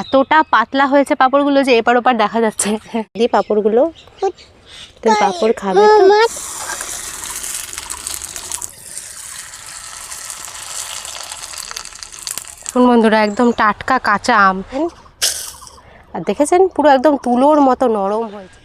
এতটা পাতলা হয়েছে পাঁপড়গুলো যে এপার ওপার দেখা যাচ্ছে। দিয়ে পাঁপড়গুলো পাপড় পাঁপড় খাবে তো? দেখুন বন্ধুরা একদম টাটকা কাঁচা আম। আর দেখেছেন? পুরো একদম তুলোর মতো নরম হয়েছে।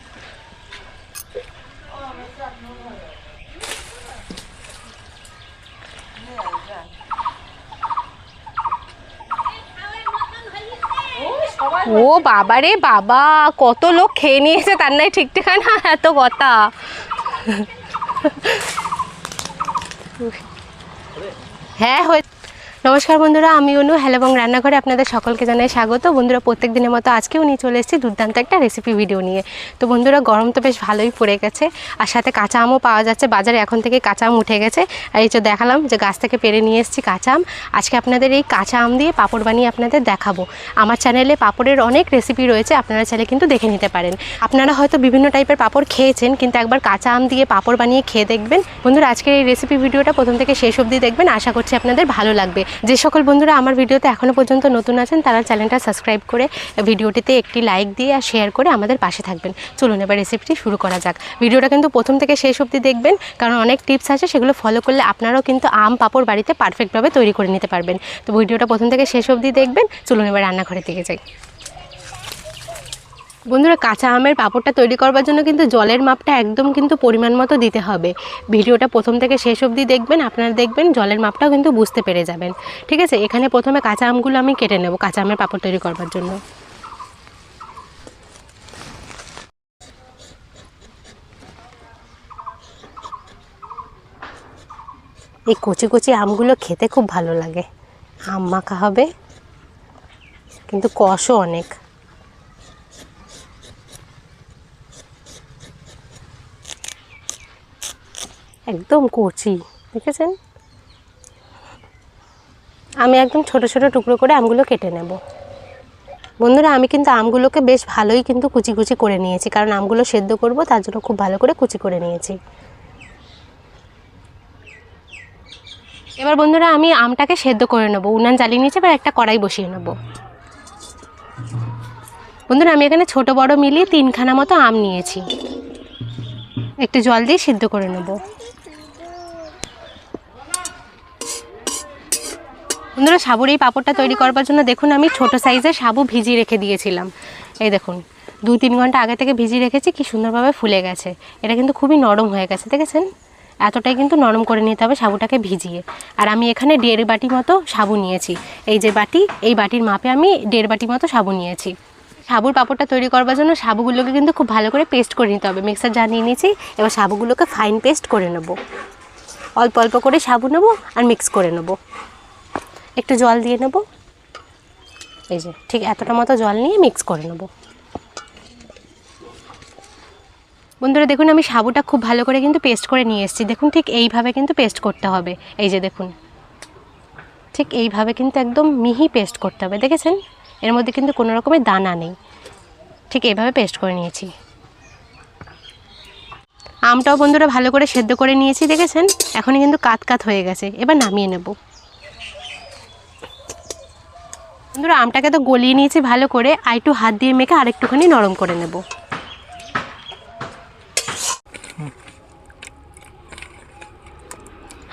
ও বাবা রে বাবা কত লোক খেয়ে নিয়েছে তার নাই ঠিক ঠিকানা এত কথা। হ্যাঁ হয়ে নমস্কার বন্ধুরা, আমি অনু। হ্যালো এবং রান্নাঘরে আপনাদের সকলকে জানাই স্বাগত। বন্ধুরা প্রত্যেক দিনের মতো আজকেও নিয়ে চলে এসেছি দুর্দান্ত একটা রেসিপি ভিডিও নিয়ে। তো বন্ধুরা, গরম তো বেশ ভালোই পড়ে গেছে, আর সাথে কাঁচা আমও পাওয়া যাচ্ছে। বাজারে এখন থেকে কাঁচা আম উঠে গেছে। আর এই যে দেখালাম যে গাছ থেকে পেরে নিয়ে এসেছি কাঁচা আম। আজকে আপনাদের এই কাঁচা আম দিয়ে পাপড় বানিয়ে আপনাদের দেখাবো। আমার চ্যানেলে পাপড়ের অনেক রেসিপি রয়েছে, আপনারা চাইলে কিন্তু দেখে নিতে পারেন। আপনারা হয়তো বিভিন্ন টাইপের পাপড় খেয়েছেন, কিন্তু একবার কাঁচা আম দিয়ে পাপড় বানিয়ে খেয়ে দেখবেন। বন্ধুরা, আজকের এই রেসিপি ভিডিওটা প্রথম থেকে শেষ অবধি দেখবেন। আশা করছি আপনাদের ভালো লাগবে। যে সকল বন্ধুরা আমার ভিডিওতে এখনও পর্যন্ত নতুন আছেন, তারা চ্যানেলটা সাবস্ক্রাইব করে ভিডিওটিতে একটি লাইক দিয়ে আর শেয়ার করে আমাদের পাশে থাকবেন। চলুন এবার রেসিপিটি শুরু করা যাক। ভিডিওটা কিন্তু প্রথম থেকে শেষ অবধি দেখবেন, কারণ অনেক টিপস আছে, সেগুলো ফলো করলে আপনারাও কিন্তু আম পাপড় বাড়িতে পারফেক্টভাবে তৈরি করে নিতে পারবেন। তো ভিডিওটা প্রথম থেকে শেষ অবধি দেখবেন, চলুন এবার রান্নাঘরের দিকে যাই। বন্ধুরা কাঁচা আমের পাঁপড়টা তৈরি করবার জন্য কিন্তু জলের মাপটা একদম কিন্তু পরিমাণ মতো দিতে হবে। ভিডিওটা প্রথম থেকে শেষ অবধি দেখবেন, আপনারা দেখবেন জলের মাপটাও কিন্তু বুঝতে পেরে যাবেন। ঠিক আছে, এখানে প্রথমে কাঁচা আমগুলো আমি কেটে নেব কাঁচা আমের পাঁপড় তৈরি করবার জন্য। এই কচি কচি আমগুলো খেতে খুব ভালো লাগে। আম মাখা হবে, কিন্তু কষও অনেক। একদম কচি, দেখেছেন? আমি একদম ছোট ছোট টুকরো করে আমগুলো কেটে নেব। বন্ধুরা, আমি কিন্তু আমগুলোকে বেশ ভালোই কিন্তু কুচি কুচি করে নিয়েছি, কারণ আমগুলো সেদ্ধ করব, তার জন্য খুব ভালো করে কুচি করে নিয়েছি। এবার বন্ধুরা, আমি আমটাকে সেদ্ধ করে নেব। উনান জ্বালিয়ে নিয়েছি, এবার একটা কড়াই বসিয়ে নেব। বন্ধুরা, আমি এখানে ছোট বড় মিলিয়ে তিনখানা মতো আম নিয়েছি। একটু জল দিয়ে সিদ্ধ করে নেব। বন্ধুরা, সাবুর এই পাঁপড়টা তৈরি করবার জন্য দেখুন, আমি ছোট সাইজের সাবু ভিজিয়ে রেখে দিয়েছিলাম। এই দেখুন, দু তিন ঘণ্টা আগে থেকে ভিজিয়ে রেখেছি, কি সুন্দরভাবে ফুলে গেছে। এটা কিন্তু খুবই নরম হয়ে গেছে, দেখেছেন? এতটাই কিন্তু নরম করে নিতে হবে সাবুটাকে ভিজিয়ে। আর আমি এখানে দেড় বাটি মতো সাবু নিয়েছি। এই যে বাটি, এই বাটির মাপে আমি দেড় বাটি মতো সাবু নিয়েছি। সাবুর পাঁপড়টা তৈরি করবার জন্য সাবুগুলোকে কিন্তু খুব ভালো করে পেস্ট করে নিতে হবে। মিক্সার জার নিয়ে নিয়েছি, এবার সাবুগুলোকে ফাইন পেস্ট করে নেব। অল্প অল্প করে সাবু নেব আর মিক্স করে নেব। একটু জল দিয়ে নেব। এই যে, ঠিক এতটা মতো জল নিয়ে মিক্স করে নেব। বন্ধুরা, দেখুন আমি সাবুটা খুব ভালো করে কিন্তু পেস্ট করে নিয়ে এসেছি। দেখুন ঠিক এইভাবে কিন্তু পেস্ট করতে হবে। এই যে দেখুন, ঠিক এইভাবে কিন্তু একদম মিহি পেস্ট করতে হবে। দেখেছেন? এর মধ্যে কিন্তু কোনো রকমের দানা নেই। ঠিক এইভাবে পেস্ট করে নিয়েছি। আমটাও বন্ধুরা ভালো করে সেদ্ধ করে নিয়েছি, দেখেছেন? এখনই কিন্তু কাত কাত হয়ে গেছে। এবার নামিয়ে নেব। বন্ধুরা, আমটাকে তো গলিয়ে নিয়েছি ভালো করে। আর একটু হাত দিয়ে মেখে আরেকটুখানি নরম করে নেব।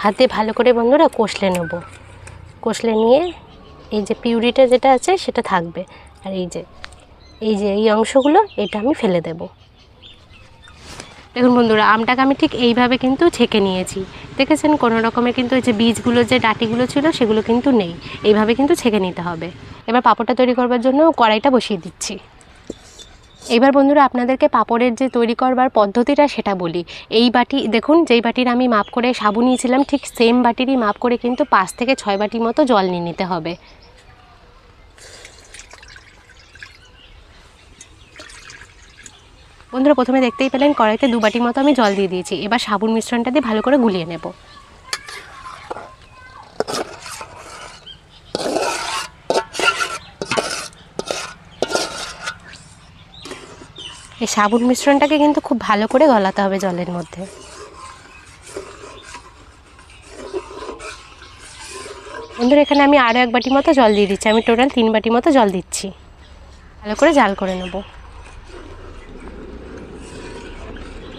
হাতে ভালো করে বন্ধুরা কষলে নেব। কষলে নিয়ে এই যে পিউরিটা যেটা আছে সেটা থাকবে। আর এই যে এই যে এই অংশগুলো, এটা আমি ফেলে দেব। দেখুন বন্ধুরা, আমটাকে আমি ঠিক এইভাবে কিন্তু ছেঁকে নিয়েছি। দেখেছেন? কোনো রকমের কিন্তু এই যে বীজগুলো, যে ডাটিগুলো ছিল, সেগুলো কিন্তু নেই। এইভাবে কিন্তু ছেঁকে নিতে হবে। এবার পাঁপড়টা তৈরি করবার জন্য কড়াইটা বসিয়ে দিচ্ছি। এবার বন্ধুরা, আপনাদেরকে পাপড়ের যে তৈরি করবার পদ্ধতিটা সেটা বলি। এই বাটি, দেখুন, যেই বাটির আমি মাপ করে সাবু নিয়েছিলাম, ঠিক সেম বাটিরই মাপ করে কিন্তু পাঁচ থেকে ছয় বাটি মতো জল নিয়ে নিতে হবে। বন্ধুরা, প্রথমে দেখতেই পেলেন কড়াইতে দু বাটির মতো আমি জল দিয়ে দিয়েছি। এবার সাবুন মিশ্রণটা দিয়ে ভালো করে গুলিয়ে নেব। এই সাবুন মিশ্রণটাকে কিন্তু খুব ভালো করে গলাতে হবে জলের মধ্যে। বন্ধুরা, এখানে আমি আরও এক বাটি মতো জল দিয়ে দিচ্ছি। আমি টোটাল তিন বাটি মতো জল দিচ্ছি। ভালো করে জাল করে নেব।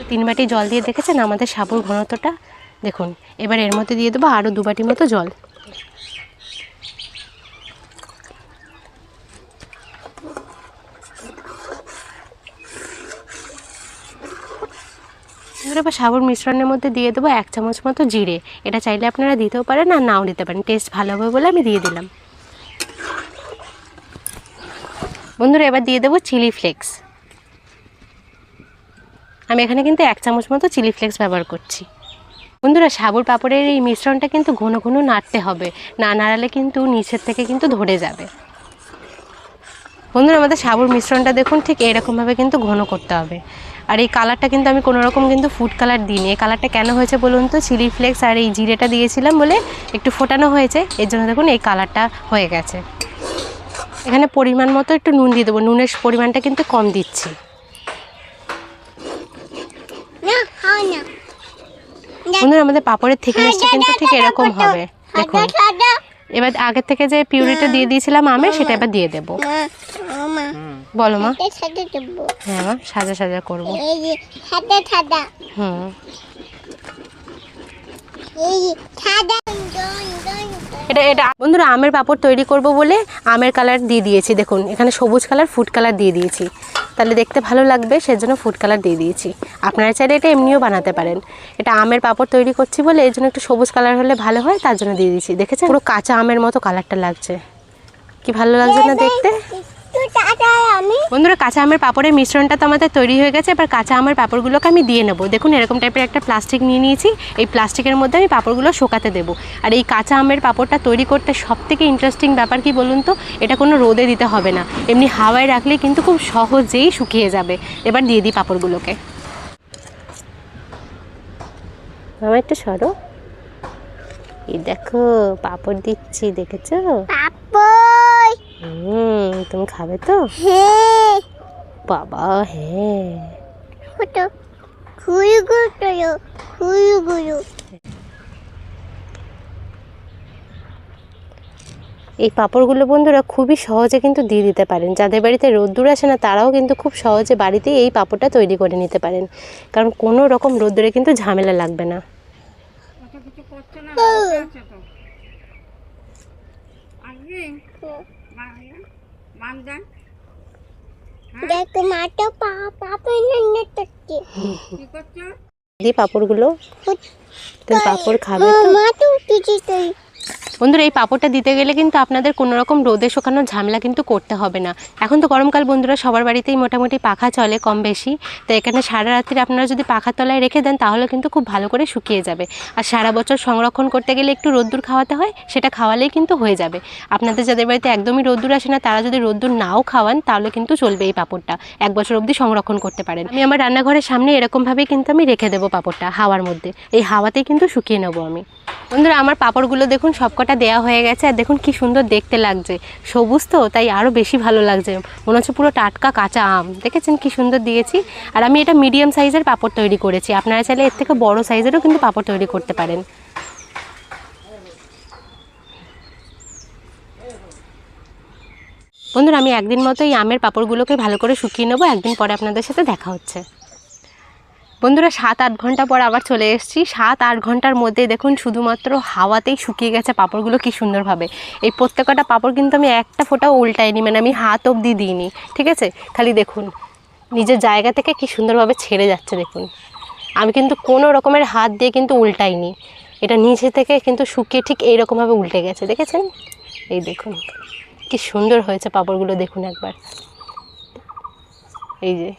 তিন বাটি জল দিয়ে দেখেছেন আমাদের সাবুর ঘনত্বটা? দেখুন, এবার এর মধ্যে দিয়ে দেবো আরও দু বাটি মতো জল। এবার এবার সাবুর মিশ্রণের মধ্যে দিয়ে দেবো এক চামচ মতো জিরে। এটা চাইলে আপনারা দিতেও পারেন আর নাও দিতে পারেন। টেস্ট ভালো হবে বলে আমি দিয়ে দিলাম। বন্ধুরা, এবার দিয়ে দেবো চিলি ফ্লেক্স। আমি এখানে কিন্তু এক চামচ মতো চিলি ফ্লেক্স ব্যবহার করছি। বন্ধুরা, সাবুর পাপড়ের এই মিশ্রণটা কিন্তু ঘন ঘন নাড়তে হবে। না নাড়ালে কিন্তু নিচের থেকে কিন্তু ধরে যাবে। বন্ধুরা, আমাদের সাবুর মিশ্রণটা দেখুন, ঠিক এরকমভাবে কিন্তু ঘন করতে হবে। আর এই কালারটা কিন্তু আমি কোনো রকম কিন্তু ফুড কালার দিইনি। এই কালারটা কেন হয়েছে বলুন তো? চিলি ফ্লেক্স আর এই জিরেটা দিয়েছিলাম বলে একটু ফোটানো হয়েছে। এর জন্য দেখুন এই কালারটা হয়ে গেছে। এখানে পরিমাণ মতো একটু নুন দিয়ে দেবো। নুনের পরিমাণটা কিন্তু কম দিচ্ছি না হয় না বন্ধুরা আমাদের পাপড়ের থিকনেসটা কিন্তু ঠিক এরকম হবে। দেখুন। সাদা সাদা এবার আগের থেকে যে পিউরিটা দিয়ে দিয়েছিলাম আমি সেটা এবার দিয়ে দেবো। বলো মা। হ্যাঁ মা সাজা সাজা করব। হুম। এটা এটা বন্ধুরা আমের পাপড় তৈরি করব বলে আমের কালার দিয়ে দিয়েছি। দেখুন, এখানে সবুজ কালার ফুড কালার দিয়ে দিয়েছি। তাহলে দেখতে ভালো লাগবে, সেজন্য ফুড কালার দিয়ে দিয়েছি। আপনারা চাইলে এটা এমনিও বানাতে পারেন। এটা আমের পাপড় তৈরি করছি বলে এই জন্য একটু সবুজ কালার হলে ভালো হয়, তার জন্য দিয়ে দিয়েছি। দেখেছেন? পুরো কাঁচা আমের মতো কালারটা লাগছে। কি ভালো লাগছে না দেখতে? বন্ধুরা কাঁচা আমের পাপড়ের মিশ্রণটা তো আমাদের তৈরি হয়ে গেছে। এবার কাঁচা আমের পাপড়গুলোকে আমি দিয়ে নেব। দেখুন এরকম টাইপের একটা প্লাস্টিক নিয়ে নিয়েছি। এই প্লাস্টিকের মধ্যে আমি পাপড়গুলো শোকাতে দেবো। আর এই কাঁচা আমের পাপড়টা তৈরি করতে সব থেকে ইন্টারেস্টিং ব্যাপার কি বলুন তো? এটা কোনো রোদে দিতে হবে না। এমনি হাওয়ায় রাখলে কিন্তু খুব সহজেই শুকিয়ে যাবে। এবার দিয়ে দিই পাপড়গুলোকে। আমার একটু সরো। এই দেখো পাপড় দিচ্ছি দেখেছ? পাপই হুম তুমি খাবে তো? হে বাবা হ্যাঁ। এই পাঁপড়গুলো বন্ধুরা খুবই সহজে কিন্তু দিয়ে দিতে পারেন। যাদের বাড়িতে রোদ্দুর আসে না তারাও কিন্তু খুব সহজে বাড়িতেই এই পাঁপড়টা তৈরি করে নিতে পারেন। কারণ কোনো রকম রোদ্দুরে কিন্তু ঝামেলা লাগবে না। দেখো মাটা পা পাপই না তত্তি দিয়ে পাঁপড়গুলো তুমি পাঁপড় খাবে তো মা তো উঠেছি তুই বন্ধুরা, এই পাঁপড়টা দিতে গেলে কিন্তু আপনাদের কোনো রকম রোদে শুকানোর ঝামেলা কিন্তু করতে হবে না। এখন তো গরমকাল বন্ধুরা, সবার বাড়িতেই মোটামুটি পাখা চলে কম বেশি। তো এখানে সারা রাত্রি আপনারা যদি পাখার তলায় রেখে দেন, তাহলে কিন্তু খুব ভালো করে শুকিয়ে যাবে। আর সারা বছর সংরক্ষণ করতে গেলে একটু রোদ্দুর খাওয়াতে হয়, সেটা খাওয়ালেই কিন্তু হয়ে যাবে। আপনাদের যাদের বাড়িতে একদমই রোদ্দুর আসে না, তারা যদি রোদ্দুর নাও খাওয়ান, তাহলে কিন্তু চলবে এই পাঁপড়টা। এক বছর অবধি সংরক্ষণ করতে পারেন। আমি আমার রান্নাঘরের সামনে এরকমভাবেই কিন্তু আমি রেখে দেবো পাঁপড়টা হাওয়ার মধ্যে। এই হাওয়াতেই কিন্তু শুকিয়ে নেব আমি। বন্ধুরা, আমার পাঁপড়গুলো দেখুন, সবকটা দেওয়া হয়ে গেছে আর দেখুন কি সুন্দর দেখতে লাগছে। সবুজ তো, তাই আরও বেশি ভালো লাগছে। মনে হচ্ছে পুরো টাটকা কাঁচা আম। দেখেছেন কি সুন্দর দিয়েছি? আর আমি এটা মিডিয়াম সাইজের পাপড় তৈরি করেছি। আপনারা চাইলে এর থেকে বড় সাইজেরও কিন্তু পাপড় তৈরি করতে পারেন। বন্ধুরা, আমি একদিন মতো এই আমের পাপড়গুলোকে ভালো করে শুকিয়ে নেব। একদিন পরে আপনাদের সাথে দেখা হচ্ছে। বন্ধুরা সাত আট ঘণ্টা পর আবার চলে এসেছি। সাত আট ঘণ্টার মধ্যে দেখুন শুধুমাত্র হাওয়াতেই শুকিয়ে গেছে পাঁপড়গুলো, কি সুন্দরভাবে। এই প্রত্যেকটা পাঁপড় কিন্তু আমি একটা ফোঁটাও উল্টাইনি মানে আমি হাত অবধি দিইনি, ঠিক আছে? খালি দেখুন, নিজের জায়গা থেকে কি সুন্দরভাবে ছেড়ে যাচ্ছে দেখুন। আমি কিন্তু কোনো রকমের হাত দিয়ে কিন্তু উল্টাইনি এটা নিচে থেকে কিন্তু শুকিয়ে ঠিক এইরকমভাবে উল্টে গেছে, দেখেছেন? এই দেখুন, কি সুন্দর হয়েছে পাঁপড়গুলো দেখুন একবার। এই যে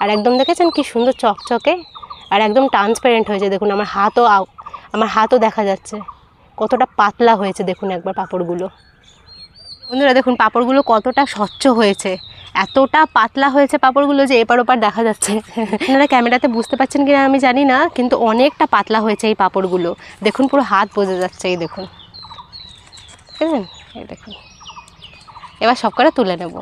আর একদম দেখেছেন কি সুন্দর চকচকে? আর একদম ট্রান্সপারেন্ট হয়েছে, দেখুন আমার হাতও আমার হাতও দেখা যাচ্ছে। কতটা পাতলা হয়েছে, দেখুন একবার পাপড়গুলো। বন্ধুরা, দেখুন পাপড়গুলো কতটা স্বচ্ছ হয়েছে। এতটা পাতলা হয়েছে পাপড়গুলো যে এপার ওপার দেখা যাচ্ছে। আপনারা ক্যামেরাতে বুঝতে পারছেন কিনা আমি জানি না, কিন্তু অনেকটা পাতলা হয়েছে এই পাপড়গুলো। দেখুন পুরো হাত বোঝা যাচ্ছে এই দেখুন। দেখুন এবার সব তুলে নেব।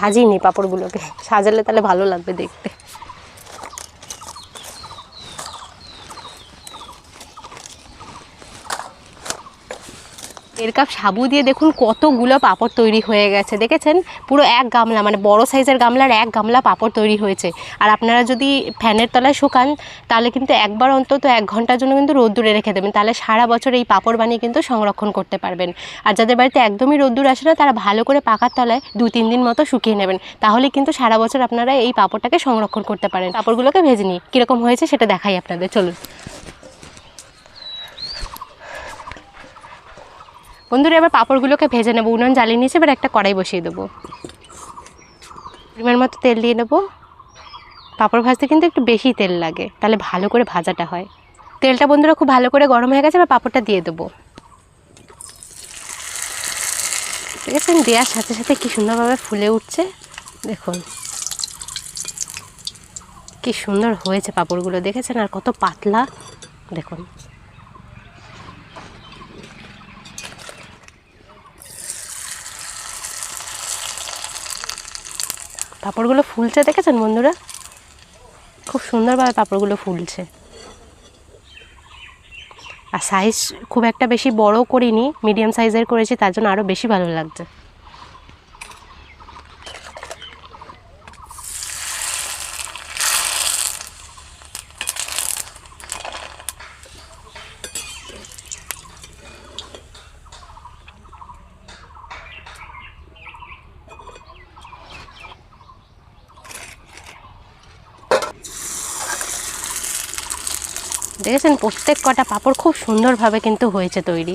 সাজিয়ে নিই পাঁপড়গুলোকে। সাজালে তাহলে ভালো লাগবে দেখতে। দেড় কাপ সাবু দিয়ে দেখুন কতগুলো পাপড় তৈরি হয়ে গেছে। দেখেছেন? পুরো এক গামলা মানে বড় সাইজের গামলার এক গামলা পাপড় তৈরি হয়েছে। আর আপনারা যদি ফ্যানের তলায় শুকান, তাহলে কিন্তু একবার অন্তত এক ঘণ্টার জন্য কিন্তু রোদ্দুরে রেখে দেবেন। তাহলে সারা বছর এই পাপড় বানিয়ে কিন্তু সংরক্ষণ করতে পারবেন। আর যাদের বাড়িতে একদমই রোদ্দুর আসে না, তারা ভালো করে পাকার তলায় দু, তিন দিন মতো শুকিয়ে নেবেন। তাহলে কিন্তু সারা বছর আপনারা এই পাঁপড়টাকে সংরক্ষণ করতে পারেন। পাপড়গুলোকে ভেজে নিই। কীরকম হয়েছে সেটা দেখাই আপনাদের। চলুন। বন্ধুরা, এবার পাঁপড়গুলোকে ভেজে নেব। উনুন জ্বালিয়ে নিয়েছে, এবার একটা কড়াই বসিয়ে দেবো। পরিমাণ মতো তেল দিয়ে নেব। পাঁপড় ভাজতে কিন্তু একটু বেশি তেল লাগে, তাহলে ভালো করে ভাজাটা হয়। তেলটা বন্ধুরা খুব ভালো করে গরম হয়ে গেছে, এবার পাঁপড়টা দিয়ে দেবো। দেখেছেন, দেওয়ার সাথে সাথে কি সুন্দরভাবে ফুলে উঠছে? দেখুন। কি সুন্দর হয়েছে পাঁপড়গুলো, দেখেছেন? আর কত পাতলা। দেখুন। পাঁপড়গুলো ফুলছে, দেখেছেন বন্ধুরা? খুব সুন্দরভাবে পাঁপড়গুলো ফুলছে। আর সাইজ খুব একটা বেশি বড় করিনি মিডিয়াম সাইজের করেছি, তার জন্য আরও বেশি ভালো লাগছে। দেখেছেন, প্রত্যেক কটা পাঁপড় খুব সুন্দরভাবে কিন্তু হয়েছে তৈরি।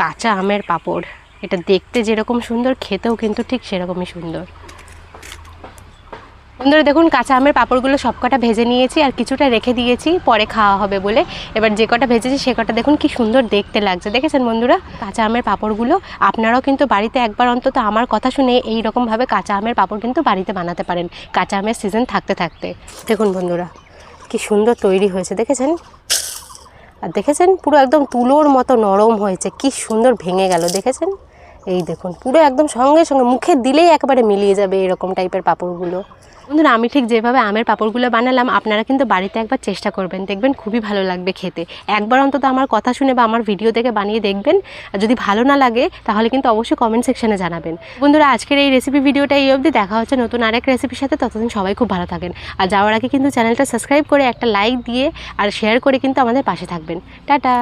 কাঁচা আমের পাঁপড়, এটা দেখতে যেরকম সুন্দর, খেতেও কিন্তু ঠিক সেরকমই সুন্দর। বন্ধুরা, দেখুন, কাঁচা আমের পাঁপড়গুলো সব কটা ভেজে নিয়েছি আর কিছুটা রেখে দিয়েছি, পরে খাওয়া হবে বলে। এবার যে কটা ভেজেছি সে কটা দেখুন কি সুন্দর দেখতে লাগছে। দেখেছেন বন্ধুরা, কাঁচা আমের পাঁপড়গুলো আপনারাও কিন্তু বাড়িতে একবার অন্তত আমার কথা শুনে এই রকমভাবে কাঁচা আমের পাঁপড় কিন্তু বাড়িতে বানাতে পারেন। কাঁচা আমের সিজন থাকতে থাকতে। দেখুন বন্ধুরা কি সুন্দর তৈরি হয়েছে, দেখেছেন? আর দেখেছেন? পুরো একদম তুলোর মতো নরম হয়েছে, কি সুন্দর ভেঙে গেল, দেখেছেন? এই দেখুন, পুরো একদম সঙ্গে সঙ্গে, মুখে দিলেই একেবারে মিলিয়ে যাবে এরকম টাইপের পাঁপড়গুলো। বন্ধুরা, আমি ঠিক যেভাবে আমের পাঁপড়গুলো বানালাম, আপনারা কিন্তু বাড়িতে একবার চেষ্টা করবেন। দেখবেন খুবই ভালো লাগবে খেতে। একবার অন্তত আমার কথা শুনে বা আমার ভিডিও দেখে বানিয়ে দেখবেন। আর যদি ভালো না লাগে, তাহলে কিন্তু অবশ্যই কমেন্ট সেকশানে জানাবেন। বন্ধুরা, আজকের এই রেসিপি ভিডিওটা এই অবধি। দেখা হচ্ছে নতুন আরেক রেসিপির সাথে। ততদিন সবাই খুব ভালো থাকেন। আর যাওয়ার আগে কিন্তু চ্যানেলটা সাবস্ক্রাইব করে একটা লাইক দিয়ে আর শেয়ার করে কিন্তু আমাদের পাশে থাকবেন। টাটা!